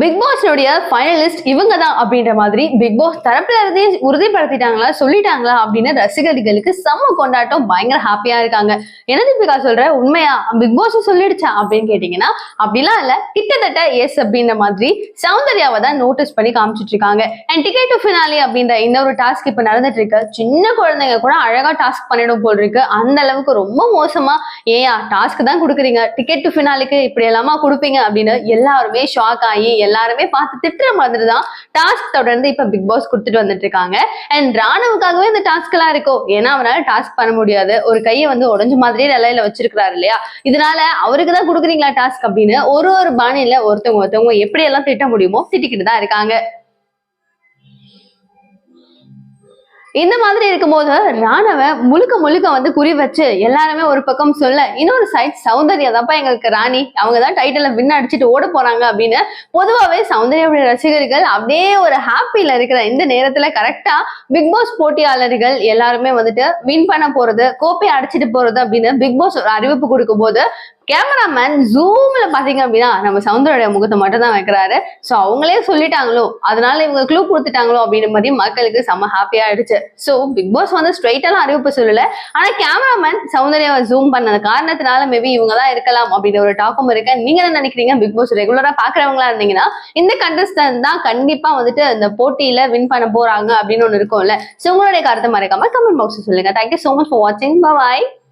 Big பாஸ்னுடைய finalist இவங்க தான் அப்படின்ற மாதிரி பிக் பாஸ் தரப்புல இருந்தே உறுதிப்படுத்திட்டாங்களா சொல்லிட்டாங்களா அப்படின்னு ரசிகர்களுக்கு செம்ம கொண்டாட்டம் பயங்கர ஹாப்பியா இருக்காங்க. என்ன தீபிகா சொல்ற? உண்மையா? பிக் பாஸ் சொல்லிடுச்சா அப்படின்னு கேட்டீங்கன்னா அப்படிலாம் இல்ல. கிட்டத்தட்ட எஸ் அப்படின்ற மாதிரி சௌந்தர்யாவை தான் நோட்டீஸ் பண்ணி காமிச்சிட்டு இருக்காங்க. அண்ட் டிக்கெட் டு ஃபினாலி அப்படின்ற இன்னொரு டாஸ்க் இப்ப நடந்துட்டு இருக்கு. சின்ன குழந்தைங்க கூட அழகா டாஸ்க் பண்ணிடும் போல் இருக்கு. அந்த அளவுக்கு ரொம்ப மோசமா ஏயா டாஸ்க் தான் கொடுக்குறீங்க. டிக்கெட் டு ஃபினாலுக்கு இப்படி எல்லாமா கொடுப்பீங்க அப்படின்னு எல்லாருமே ஷாக் ஆகி எல்லாருமே பார்த்து திட்டுற மாதிரி தான் டாஸ்க் தொடர்ந்து இப்ப பிக் பாஸ் கொடுத்துட்டு வந்துட்டு இருக்காங்க அண்ட் ராணுவுக்காகவே இந்த டாஸ்க் எல்லாம் இருக்கும் ஏன்னா அவனால டாஸ்க் பண்ண முடியாது. ஒரு கையை வந்து உடஞ்ச மாதிரியே நிலையில வச்சிருக்கிறாரு இல்லையா? இதனால அவருக்கு தான் கொடுக்குறீங்களா டாஸ்க் அப்படின்னு ஒரு ஒரு பாணியில ஒருத்தவங்க ஒருத்தவங்க எப்படி எல்லாம் திட்ட முடியுமோ திட்டிக்கிட்டு தான் இருக்காங்க. இந்த மாதிரி இருக்கும்போது ராணவ முழுக்க முழுக்க வந்து குறி வச்சு எல்லாருமே ஒரு பக்கம் சொல்ல இன்னொரு சைட் சௌந்தர்யா தான்ப்பா எங்களுக்கு ராணி. அவங்க தான் டைட்டில வின் அடிச்சுட்டு ஓட போறாங்க அப்படின்னு பொதுவாகவே சௌந்தர்யாவுடைய ரசிகர்கள் அப்படியே ஒரு ஹாப்பியில இருக்கிற இந்த நேரத்துல கரெக்டா பிக் பாஸ் போட்டியாளர்கள் எல்லாருமே வந்துட்டு வின் பண்ண போறது கோப்பை அடிச்சுட்டு போறது அப்படின்னு பிக் பாஸ் ஒரு அறிவிப்பு கொடுக்கும் போது கேமராமேன் ஜூம்ல பாத்தீங்க அப்படின்னா நம்ம சவுந்தரோட முகத்தை மட்டும் தான் வைக்கிறாரு. சோ அவங்களே சொல்லிட்டாங்களோ அதனால இவங்க க்ளூ கொடுத்துட்டாங்களோ அப்படின்னு மாதிரி மக்களுக்கு செம்ம ஹாப்பியா ஆயிடுச்சு. சோ பிக் பாஸ் வந்து ஸ்ட்ரைட்டாலாம் அறிவிப்பு சொல்லல. ஆனா கேமராமேன் சௌந்தர்யாவை ஜூம் பண்ணது காரணத்தினால மேபி இவங்க தான் இருக்கலாம் அப்படின்னு ஒரு டாக்கும் இருக்கு. நீங்க என்ன நினைக்கிறீங்க? பிக் பாஸ் ரெகுலரா பாக்குறவங்களா இருந்தீங்கன்னா இந்த கண்டஸ்டன் தான் கண்டிப்பா வந்துட்டு இந்த போட்டியில வின் பண்ண போறாங்க அப்படின்னு ஒண்ணு இருக்கும்ல. சோ உங்களுடைய கருத்தை மறைக்காம கமெண்ட் பாக்ஸ் சொல்லுங்க. Thank you so much for வாட்சிங் பாய்